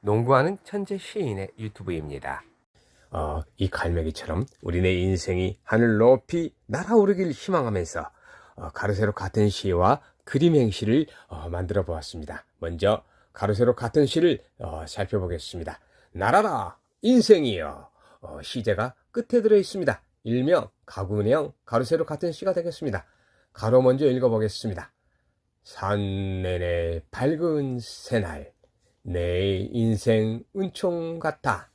농구하는 천재 시인의 유튜브입니다. 어, 이 갈매기처럼 우리네 인생이 하늘 높이 날아오르길 희망하면서 어, 가로세로 같은 시와 그림 행 시를 어, 만들어 보았습니다. 먼저 가로세로 같은 시를 어, 살펴보겠습니다. 날아라 인생이여 어, 시제가 끝에 들어 있습니다. 일명 가군형 가로세로 같은 시가 되겠습니다. 가로 먼저 읽어보겠습니다. 산 내내 밝은 새날 내 인생 은총 같아.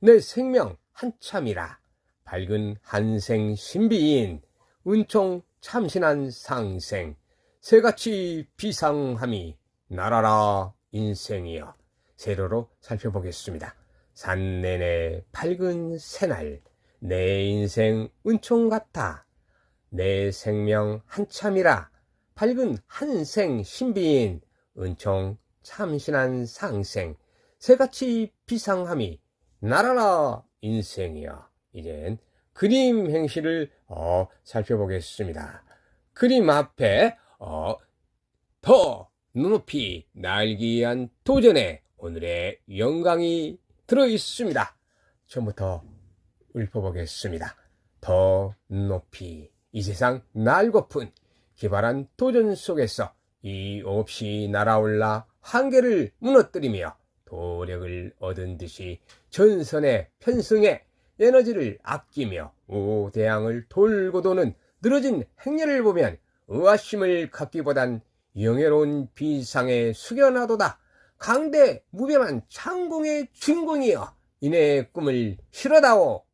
내 생명 한참이라. 밝은 한생 신비인 은총 참신한 상생. 새같이 비상함이 날아라 인생이여. 세로로 살펴보겠습니다. 산 내내 밝은 새날. 내 인생 은총 같아. 내 생명 한참이라. 밝은 한생 신비인 은총 참신한 상생 새같이 비상함이 날아라 인생이여 이젠 그림 행시를 어, 살펴보겠습니다. 그림 앞에 어, 더 눈높이 날기 위한 도전에 오늘의 영광이 들어 있습니다. 처음부터 읊어보겠습니다. 더 높이 이 세상 날고픈 기발한 도전 속에서 이 없이 날아올라 한계를 무너뜨리며 도력을 얻은 듯이 전선의 편승에 에너지를 아끼며 우대양을 돌고 도는 늘어진 행렬을 보면 의아심을 갖기보단 영예로운 비상에 숙여나도다. 강대 무변한 창공의 주인공이여 이내 꿈을 실어다오